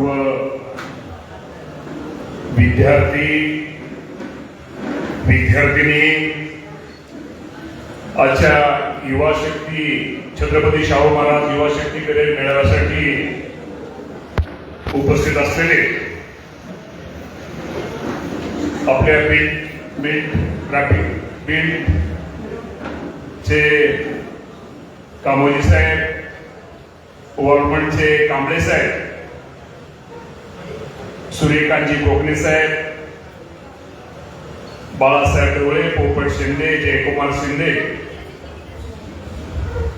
सर्व विद्यार्थी विद्यार्थिनी आजच्या युवा शक्ती छत्रपती शाहू महाराज युवा शक्तीकडे मेळाव्यासाठी उपस्थित असलेले आपल्या बीट बीट ट्रॅफिक बीट चे कामोजी साहेब वॉर्डमनचे कांबळे साहेब सूर्यकांतजी कोकणे साहेब, बाळासाहेब डोळे, पोपट शिंदे, जयकुमार शिंदे,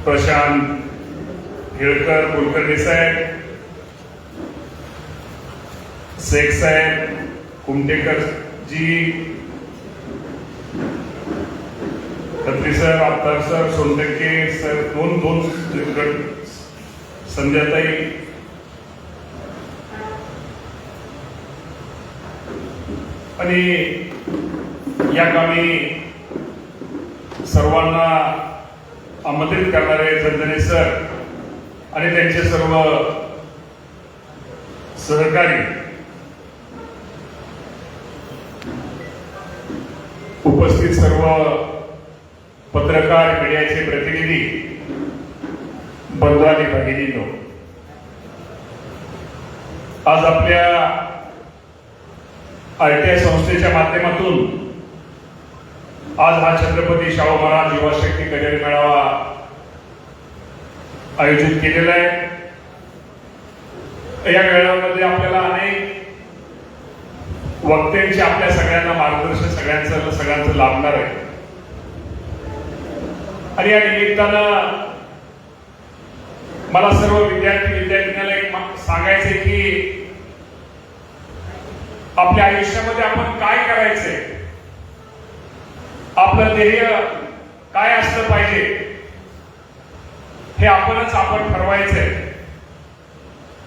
प्रशांत हिळकर, कुलकर्णी साहेब, शेख साहेब Kumtekar ji Khatri sir Attar sir Sontakke sir दोन दोन गट आणि या कामी सर्वांना आमंत्रित करणारे जनजने सर आणि त्यांचे सर्व सहकारी उपस्थित सर्व पत्रकार मीडियाचे प्रतिनिधी बंधू आणि भगिनींनो आज आपल्या आरटीआय संस्थेच्या माध्यमातून आज हा छत्रपती शाहू महाराज युवा शक्ती करिअर मेळावा आयोजित केलेला आहे. या मेळाव्यामध्ये आपल्याला अनेक वक्त्यांचे आपल्या सगळ्यांना मार्गदर्शन सगळ्यांचं सगळ्यांचं लाभणार आहे. आणि या निमित्तानं मला सर्व विद्यार्थी विद्यार्थिनीला एक मा- सांगायचंय की आपल्या आयुष्यामध्ये आपण काय करायचंय? आपलं ध्येय काय असलं पाहिजे? हे आपणच आपण ठरवायचंय.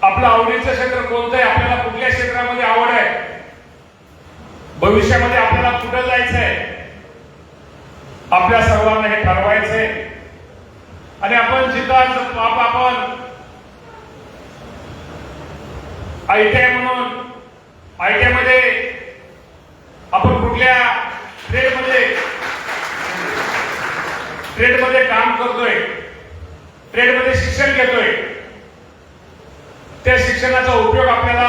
आपलं आवडीचं क्षेत्र कोणतं आहे आपल्याला कुठल्या क्षेत्रामध्ये आवड आहे? भविष्यामध्ये आपल्याला कुठं जायचंय? आपल्या सर्वांना हे ठरवायचंय. आणि आपण जिथं आप- आपण. आय टी आय म्हणून आय टी आयमध्ये आपण कुठल्या ट्रेडमध्ये ट्रेडमध्ये काम करतोय ट्रेडमध्ये शिक्षण घेतोय त्या शिक्षणाचा उपयोग आपल्याला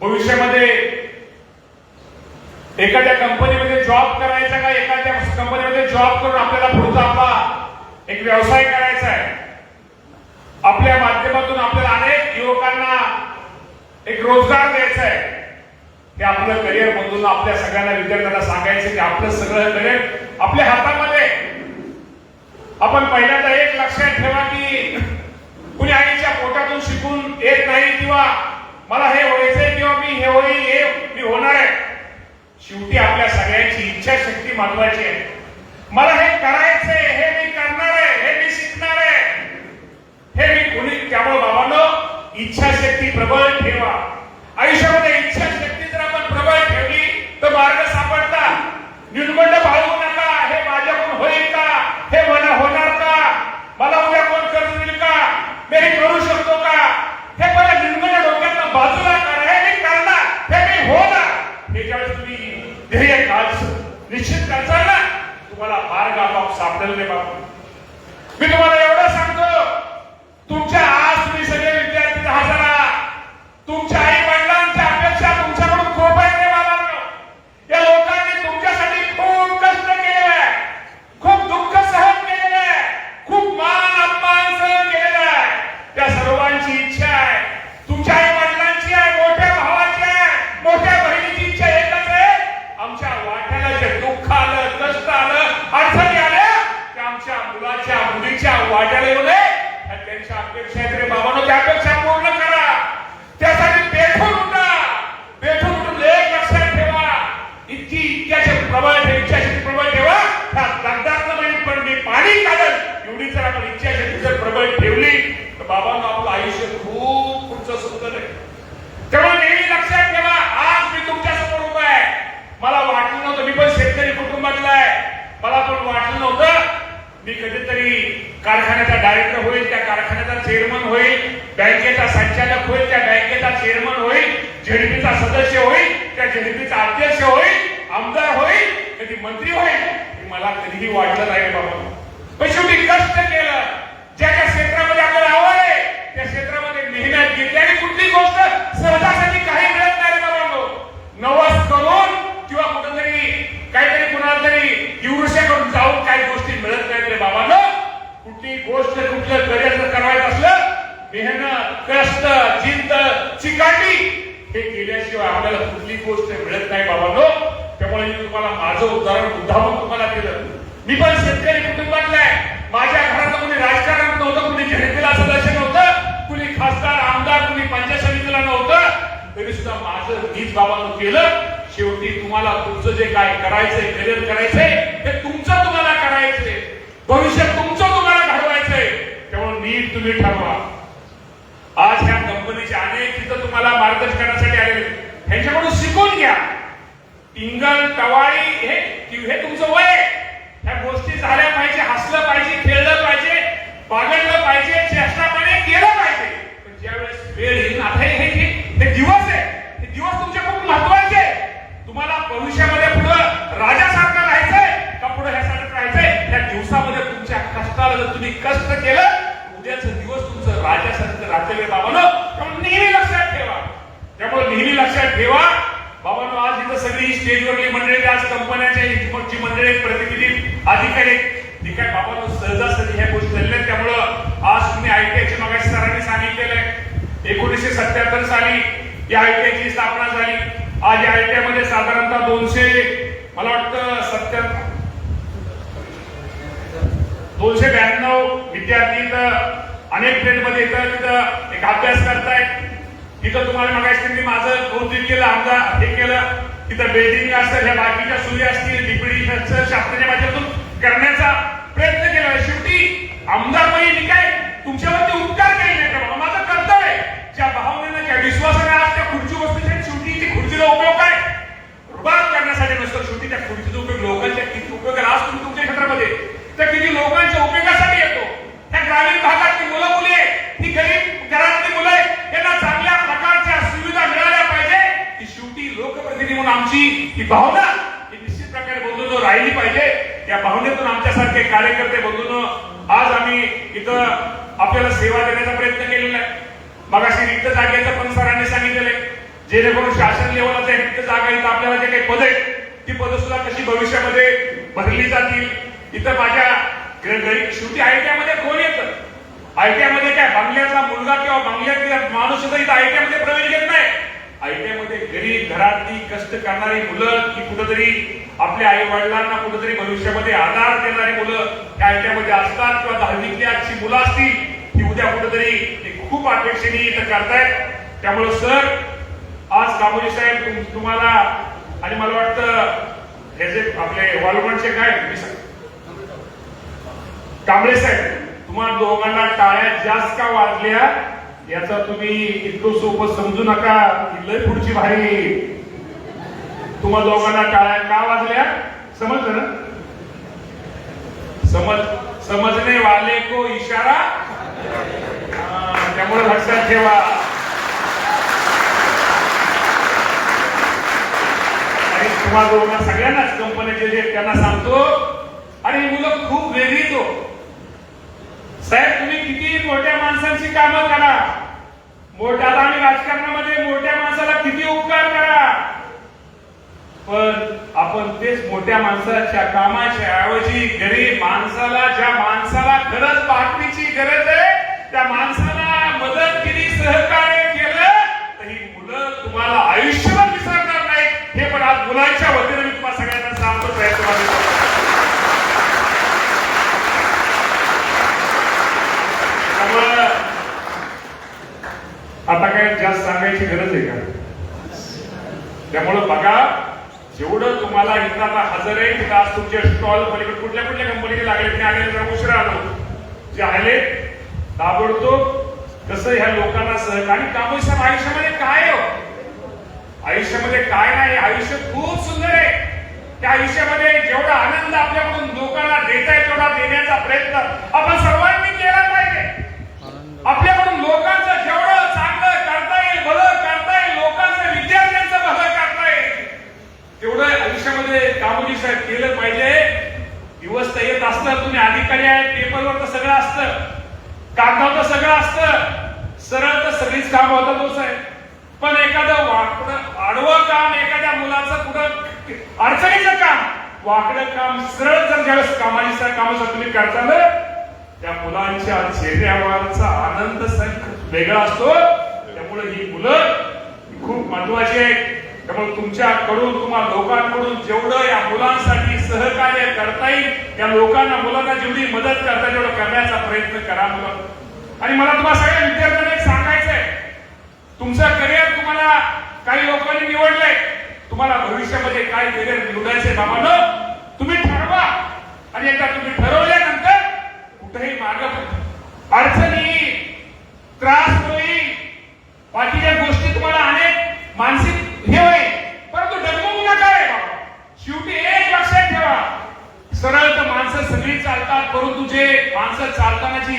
भविष्यामध्ये एखाद्या कंपनीमध्ये जॉब करायचा का एखाद्या कंपनीमध्ये जॉब करून आपल्याला पुढचा आपला एक व्यवसाय करायचा आहे? आपल्या माध्यमातून आपल्याला अनेक युवकांना एक रोजगार द्यायचा आहे. हे आपलं करिअर बदलून आपल्या सगळ्यांना विद्यार्थ्यांना सांगायचं की आपलं सगळं करिअर आपल्या हातामध्ये आपण पहिल्यांदा एक लक्षात ठेवा की कुणी आईच्या पोटातून शिकून येत नाही किंवा मला हे व्हायचंय किंवा मी हे होईल हे मी होणार आहे. शेवटी आपल्या सगळ्यांची इच्छाशक्ती महत्वाची आहे. मला हे करायचंय हे मी करणार आहे हे मी शिकणार आहे. हे मी कुणी त्यामुळे बाबांनो इच्छाशक्ती प्रबळ निर्बंध बाळगू नका. हे माझ्याकडून होईल का? हे मला होणार का? मला उद्या कोण कर्ज देईल का? मी हे करू शकतो का? हे मला निर्बंध डोक्यात बाजूला करा हे मी करणार. हे मी होणार. हे ज्यावेळेस तुम्ही ध्येय काल निश्चित करताल ना तुम्हाला मार्ग आपोआप सापडेल नाही बाबा मी तुम्हाला वाटलं नव्हतं. मी कधीतरी कारखान्याचा डायरेक्टर होईल त्या कारखान्याचा चेअरमन होईल बँकेचा संचालक होईल त्या बँकेचा चेअरमन होईल झेडपीचा सदस्य होईल त्या झेडपीचा अध्यक्ष होईल आमदार होईल कधी मंत्री होईल मला कधीही वाटलं नाही बाबा. पण शेवटी कष्ट केलं. ज्या ज्या क्षेत्रामध्ये आपल्याला आवड आहे त्या क्षेत्रामध्ये मेहनत घेतली. आणि कुठली गोष्ट सहजासहजी काही मिळत नाही बाबा नवस करून किंवा कुठंतरी काहीतरी कुणाला तरी दिवृष्या करून जाऊन काही गोष्टी मिळत नाहीत रे बाबांनो. कुठली गोष्ट कुठलं करिअर करायचं असलं मेहनत कष्ट चिंत चिकाटी हे केल्याशिवाय आपल्याला कुठली गोष्ट मिळत नाही बाबांनो. त्यामुळे मी तुम्हाला माझं उदाहरण उदाहरण तुम्हाला दिलं. मी पण शेतकरी कुटुंबातला आहे. माझ्या घरात कोणी राजकारण नव्हतं कुणी जनतेला सदस्य नव्हतं कुणी खासदार आमदार कुणी पंचायत समितीला नव्हतं. तरी सुद्धा माझं मीच बाबांनो केलं. शेवटी तुम्हाला तुमचं जे काय करायचंय करिअर करायचंय ते तुमचं तुम्हाला करायचंय. भविष्य तुमचं तुम्हाला घडवायचंय. त्यामुळे नीट तुम्ही ठरवा. आज ह्या कंपनीचे अनेक तिथं तुम्हाला मार्गदर्शनासाठी करण्यासाठी आलेले ह्यांच्याकडून शिकून घ्या. टिंगल टवाळी हे हे तुमचं वय ह्या गोष्टी झाल्या पाहिजे हसलं पाहिजे बागडलं पाहिजे चेष्टापणे केलं पाहिजे पण ज्यावेळेस वेळ येईल आता हे हे- हे हे दिवस आहे हे दिवस तुमचे खूप महत्त्वाचे आहे. तुम्हाला भविष्यामध्ये पुढं राजासारखं राहायचंय का पुढे ह्यासारखं राहायचंय त्या दिवसामध्ये तुमच्या कष्टाला जर तुम्ही कष्ट केलं उद्याचा दिवस तुमचं राजासारखं राहते बाबानो त्यामुळे नेहमी लक्षात ठेवा त्यामुळे नेहमी लक्षात ठेवा बाबांनो आज इथं सगळी स्टेजवरली मंडळी आज कंपन्याच्या जी मंडळी आहेत, प्रतिनिधी अधिकारी आहेत, ती काय बाबांनो सहजासहजी ह्या गोष्टी झालेल्या आहेत. त्यामुळं आज तुम्ही आयटीआयची मगाशी सरांनी सांगितलेलं आहे सत्याहत्तर साली या आयटीआयची स्थापना झाली. आज या आयटीआयमध्ये साधारणतः दोनशे मला वाटतं सत्याहत्तर दोनशे ब्याण्णव विद्यार्थी इथं अनेक ट्रेडमध्ये येतात तिथं एक अभ्यास करतायत. तिथं तुम्हाला मागायचं मी माझं कौतुक केलं आमचा हे केलं. तिथं बिल्डिंग असेल ह्या बाकीच्या सोयी असतील डिप्युटी शासनाच्या माध्यमातून करण्याचा प्रयत्न केला. शेवटी आमदार मी काय तुमच्यावरती उपकार केले नाही का बाबा माझं कर्तव्य आहे ज्या भावनेनं ज्या विश्वासाने आज त्या खुर्ची बसण्याच्या शेवटी ती खुर्चीचा उपयोग काय रुबाब करण्यासाठी नसतो शेवटी त्या खुर्चीचा उपयोग लोकांच्या किती उपयोग आहे आज तुम्ही तुमच्या क्षेत्रामध्ये तर किती लोकांच्या उपयोगासाठी येतो त्या ग्रामीण भागातली मुलं मुली आहे ती गरीब घरातली मुलं आहे यांना चांगल्या प्रकारच्या सुविधा मिळाल्या पाहिजे ही शेवटी लोकप्रतिनिधी म्हणून आमची ही भावना ही निश्चित प्रकारे बंधून राहिली पाहिजे या भावनेतून आमच्यासारखे कार्यकर्ते बंधून आज आम्ही इथं आपल्याला सेवा देण्याचा प्रयत्न केलेला आहे मगाशी रिक्त जागेचं पण सरांनी सांगितलेलं आहे जेणेकरून शासन लेवलच्या एक जागा इथं आपल्याला जे काही पद आहेत ती पद सुद्धा कशी भविष्यामध्ये भरली जातील? इथं माझ्या शेवटी आयटीआयमध्ये कोण येतं? आयटीआयमध्ये काय बांगल्याचा मुलगा किंवा बंगल्यातला माणूस सुद्धा इथं आयटीआयमध्ये प्रवेश घेत नाही? आयटीआयमध्ये गरीब घरातली कष्ट करणारी मुलं की कुठेतरी आपल्या आई वडिलांना कुठेतरी भविष्यामध्ये आधार देणारी मुलं त्या आयटीआयमध्ये असतात किंवा दहावीतल्याची मुलं असतील ती उद्या कुठेतरी ते खूप अपेक्षेने इथं करतायत. त्यामुळे सर आज कामोली साहेब तुम्हाला आणि मला वाटतं हे जे आपले वालवणचे काय कांबळे साहेब तुम्हाला दोघांना टाळ्या जास्त का वाजल्या याचा तुम्ही इतकं सोबत समजू नका की लय पुढची भारी. तुम्हा दोघांना टाळ्या का वाजल्या? समजलं ना? समज समजणे वाले को इशारा. त्यामुळे लक्षात ठेवा. आणि तुम्हाला दोघांना सगळ्यांनाच कंपनीचे जे त्यांना सांगतो. आणि मुलं खूप वेगळी तो. साहेब तुम्ही किती मोठ्या माणसांची कामं करा. मोठ्या आता आम्ही राजकारणामध्ये मोठ्या माणसाला किती उपकार करा. पण आपण तेच मोठ्या माणसाच्या कामाच्या ऐवजी गरीब माणसाला ज्या माणसाला गरज पाहण्याची गरज आहे त्या माणसाला मदत केली सहकार्य केलं तर ही मुलं तुम्हाला आयुष्यभर हे पण आज मुलांच्या वतीने मी तुम्हाला सगळ्यांना सांगतो प्रयत्न करतो. आता काय जास्त सांगायची गरज आहे का त्यामुळं बघा जेवढं तुम्हाला इथं आता हजर आहे तिथं आज तुमचे स्टॉल पलीकडे कुठल्या कुठल्या कंपनीने लागले मी आले जरा उशिरा आलो जे आले ताबडतोब कसं ह्या लोकांना सहकार्य आणि आयुष्यामध्ये काय आहे हो? आयुष्यामध्ये काय नाही आयुष्य खूप सुंदर आहे. त्या आयुष्यामध्ये जेवढा आनंद आपल्याकडून लोकांना देत आहे तेवढा देण्याचा प्रयत्न आपण सर्वांनी केला पाहिजे. आपल्याकडून लोकांचं जेवढं चांगलं करता येईल भलं करता येईल लोकांचं विद्यार्थ्यांचं भलं करता येईल. तेवढं आयुष्यामध्ये कामोजी साहेब केलं पाहिजे. दिवस तर येत असतं तुम्ही अधिकारी आहे पेपरवर तर सगळं असतं कागदावर तर सगळं असतं. सरळ तर सगळीच काम होतात हो आहे पण एखादं वाटणं आडवं काम एखाद्या मुलाचं कुठं अडचणीचं काम. वाकडं काम सरळ जर ज्यावेळेस कामाची काम कामाचं तुम्ही करताल त्या मुलांच्या चेहऱ्यावरचा आनंद सर वेगळा असतो. त्यामुळे ही मुलं खूप महत्वाची आहेत. त्यामुळे तुमच्याकडून तुम्हाला लोकांकडून जेवढं या मुलांसाठी सहकार्य करता येईल त्या लोकांना मुलांना जेवढी मदत करता तेवढं करण्याचा प्रयत्न करा मुलं. आणि मला तुम्हाला सगळ्या विद्यार्थ्यांना एक सांगायचंय. तुमचं करिअर तुम्हाला काही लोकांनी निवडलंय. तुम्हाला भविष्यामध्ये काय करिअर निवडायचंय बाबांनो तुम्ही ठरवा. आणि एकदा तुम्ही ठरवल्यानंतर कुठेही मार्ग अडचणी त्रास होईल बाकीच्या गोष्टी तुम्हाला अनेक मानसिक हे होईल परंतु डगमगू नका रे बाबा शेवटी एक लक्षात ठेवा सरळ तर माणसं सगळी चालतात परंतु जे माणसं चालतानाची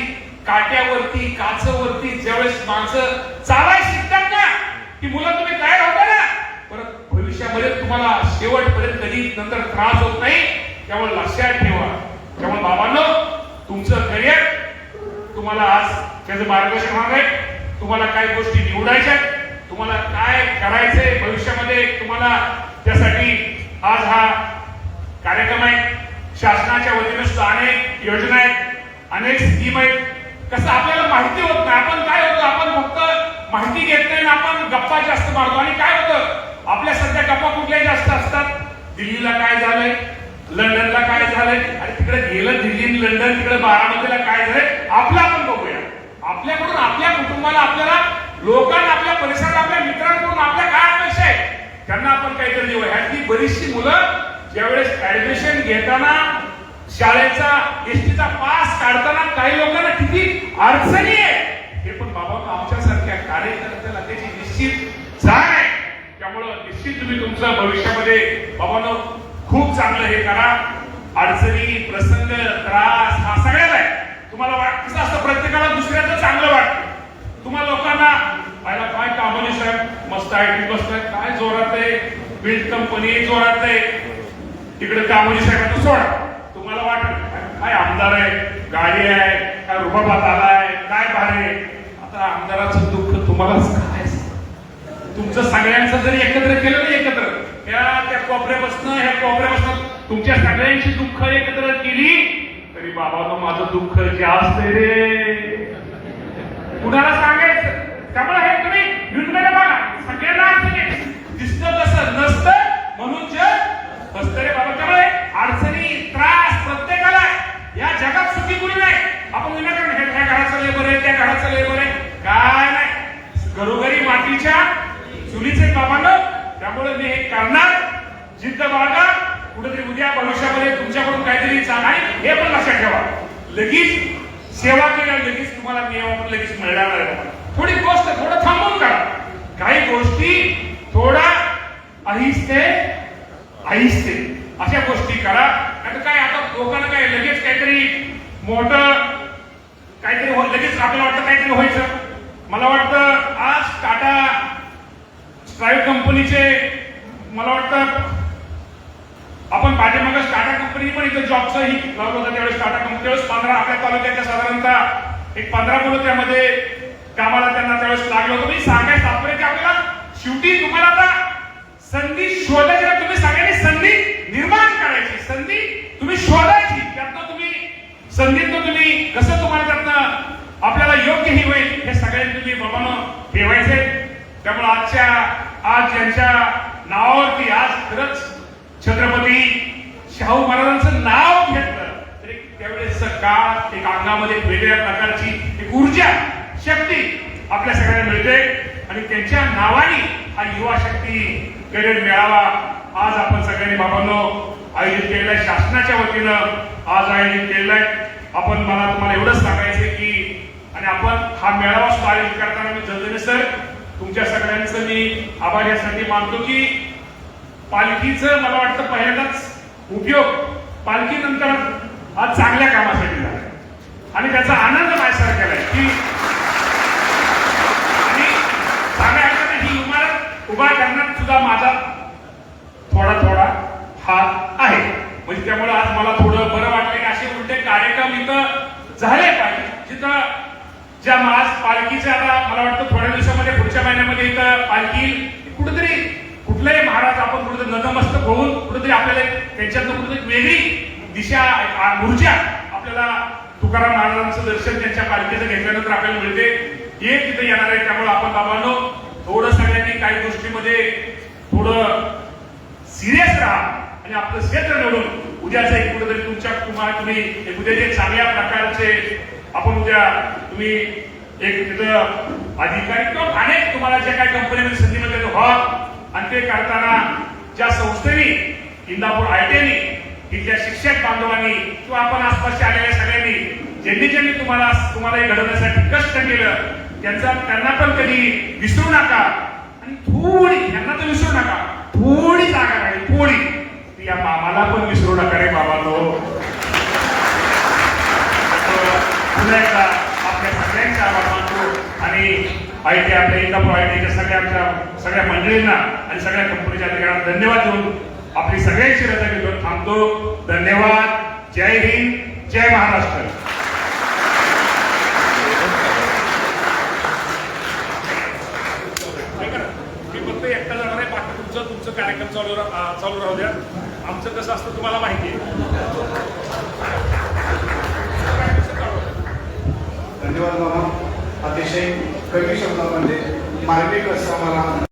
काट्यावरती काचवरती ज्यावेळेस माणसं चालाय शिकतात ना ती मुलं तुम्ही तयार होता ना परत भविष्यामध्ये तुम्हाला शेवटपर्यंत कधी नंतर त्रास होत नाही त्यामुळे लक्षात ठेवा त्यामुळे बाबांनो तुमचं करिअर तुम्हाला आज त्याचं मार्गदर्शन होणार आहे तुम्हाला काय गोष्टी निवडायच्या तुम्हाला काय करायचंय भविष्यामध्ये? तुम्हाला त्यासाठी आज हा कार्यक्रम आहे. शासनाच्या वतीने सुद्धा अनेक योजना आहेत. अनेक स्कीम आहेत. कसं आपल्याला माहिती होत नाही. आपण काय होतं? आपण फक्त माहिती घेत नाही आणि आपण गप्पा जास्त मारतो. आणि काय होतं? आपल्या सध्या गप्पा कुठल्याही जास्त असतात. दिल्लीला काय झालंय? लंडनला काय झालंय? आणि तिकडे गेलं दिल्ली लंडन तिकडे बारामतीला काय झालंय? आपलं आपण बघूया. आपल्याकडून आपल्या कुटुंबाला आपल्याला लोकांना आपल्या परिसरात आपल्या मित्रांकडून आपल्या काय अपेक्षा आहे? त्यांना आपण काहीतरी देऊ. ह्यातली बरीचशी मुलं ज्यावेळेस ऍडमिशन घेताना शाळेचा एसटीचा पास काढताना काही लोकांना किती अडचणी आहे हे पण बाबा आमच्यासारख्या कार्यकर्त्याला त्याची निश्चित जाण आहे. त्यामुळं निश्चित तुम्ही तुमचं भविष्यामध्ये बाबांनो खूप चांगलं हे करा. अडचणी प्रसंग त्रास हा सगळ्याला आहे. तुम्हाला वाट असतं प्रत्येकाला दुसऱ्याचं चांगलं वाटतं. तुम्हाला लोकांना पाहिला काय कामोली साहेब मस्त आय टी बसताय. काय जोरात आहे? बिल्ड कंपनी जोरात आहे. तिकडे कामोली साहेबांना सोडा. तुम्हाला वाटत काय आमदार आहे गाडी आहे काय रुबाबात आलाय काय भारे आता आमदाराचं दुःख तुम्हालाच काय तुमचं सगळ्यांचं जरी एकत्र केलं ना एकत्र या त्या कोपऱ्यापासून ह्या कोपऱ्यापासून तुमच्या सगळ्यांची दुःख एकत्र केली तरी बाबा माझं दुःख जास्त रे. कुणाला सांगायचं? त्यामुळे हे तुम्ही. निर्णय बघा. सगळ्यांना दिसत दिसतं तसं नसतं म्हणून जग असतं रे बाबा त्यामुळे अडचणी त्रास प्रत्येकाला आहे. या जगात सुखी कुणी नाही आपण विनाकारण हे ह्या घराचं लेबर आहे त्या घराचं लेबर आहे काय नाही घरोघरी मातीच्या चुलीचे बाबांना त्यामुळे मी हे करणार जिद्द बाळगा कुठेतरी उद्या भविष्यामध्ये तुमच्याकडून काहीतरी चांगलं आणि हे पण लक्षात ठेवा लगेच सेवा केल्या लगेच तुम्हाला नियम लगेच मिळणार नाही थोडी गोष्ट थोडं थांबून करा. काही गोष्टी थोडा अहिस्ते आहिस्ते अशा गोष्टी करा. आता काय आता लोकांना काय लगेच काहीतरी मोठं काहीतरी हो- लगेच आपल्याला वाटतं काहीतरी व्हायचं. मला वाटतं आज टाटा स्ट्राईव्ह कंपनीचे मला वाटतं आपण पाठीमागच टाटा कंपनी पण इथं जॉबचं ही लावलं होतं. त्यावेळेस टाटा कंपनी त्यावेळेस पंधरा आपल्या तालुक्याच्या साधारणतः एक पंधरा मुलं त्यामध्ये कामाला त्यांना त्यावेळेस लागलं होतं. मी सांगायचं तात्पर्य की आपल्याला शेवटी तुम्हाला आता संधी शोधायची तुम्ही सगळ्यांनी संधी निर्माण करायची. संधी तुम्ही शोधायची. त्यातनं तुम्ही संधीतनं तुम्ही कसं तुम्हाला त्यातनं आपल्याला योग्य ही होईल हे सगळ्यांनी तुम्ही बाबा ठेवायचे त्यामुळे आजच्या आज यांच्या नावावरती आज खरंच छत्रपती शाहू महाराजांचं नाव घेतलं. तरी त्यावेळेस काळ एक अंगामध्ये वेगळ्या प्रकारची एक ऊर्जा शक्ती आपल्या सगळ्यांना मिळते. आणि त्यांच्या नावाने हा युवा शक्ती करिअर मेळावा आज आपण सगळ्यांनी बाबांनो आयोजित केलेला आहे. शासनाच्या वतीनं आज आयोजित केलेला आहे. आपण मला तुम्हाला एवढंच सांगायचं की आणि आपण हा मेळावा सुद्धा आयोजित करताना मी जलदने सर तुमच्या सगळ्यांचं मी आभार यासाठी मानतो की पालखीचं मला वाटतं पहिल्यांदाच उपयोग पालखीनंतर आज चांगल्या कामासाठी झाला आणि त्याचा आनंद माझ्यासारख्याला आहे की आणि चांगल्या अर्थाने ही इमारत उभा करण्यात सुद्धा माझा थोडा थोडा हात आहे. म्हणजे त्यामुळे आज मला थोडं बरं वाटलं की असे उलटे कार्यक्रम इथं झाले पाहिजे. जिथं ज्या महाराज पालखीचं आता मला वाटतं थोड्या दिवसामध्ये पुढच्या महिन्यामध्ये इथं पालखी कुठेतरी कुठलाही महाराज आपण कुठेतरी नतमस्तक होऊन कुठेतरी आपल्याला एक- त्यांच्यातून कुठेतरी एक वेगळी दिशा ऊर्जा आपल्याला तुकाराम महाराजांचं दर्शन त्यांच्या पालखीचं घेतल्यानंतर आपल्याला मिळते. हे तिथे येणार आहे. त्यामुळे आपण बाबांनो थोडं सगळ्यांनी काही गोष्टीमध्ये थोडं सिरियस राहा आणि आपलं क्षेत्र निवडून उद्याचं एक कुठेतरी तुमच्या तुम्हाला तुम्ही एक उद्या जे चांगल्या प्रकारचे आपण उद्या तुम्ही एक तिथं अधिकारी किंवा अनेक तुम्हाला ज्या काही कंपनीमध्ये संधी मिळते व्हा. ते करताना ज्या संस्थेने इंदापूर आयटीआयनी तिथल्या शिक्षक बांधवांनी किंवा आपण आसपासच्या आलेल्या सगळ्यांनी ज्यांनी ज्यांनी तुम्हाला तुम्हाला हे घडवण्यासाठी कष्ट केलं त्यांचा त्यांना पण कधी विसरू नका. आणि थोडी यांना तर विसरू नका. थोडी जागा राहील थोडी. ती या मामाला पण विसरू नका रे बाबा तो. पुन्हा एकदा आपल्या सगळ्यांच्या आभार मानतो आणि आय टी आपल्या इंदापूर आय टीच्या सगळ्या आमच्या सगळ्या मंडळींना आणि सगळ्या कंपनीच्या अधिकाऱ्यांना धन्यवाद देऊन आपली सगळ्यांची रजा घेऊन थांबतो. धन्यवाद. जय हिंद. जय महाराष्ट्र. ऐका ना, मी फक्त एकटा जाणार आहे. बाकी तुमचं तुमचं कार्यक्रम चालू चालू राहू द्या. आमचं कसं असतं तुम्हाला माहिती आहे. धन्यवाद मामा. अतिशय कमी शब्दामध्ये मार्मिक असं मला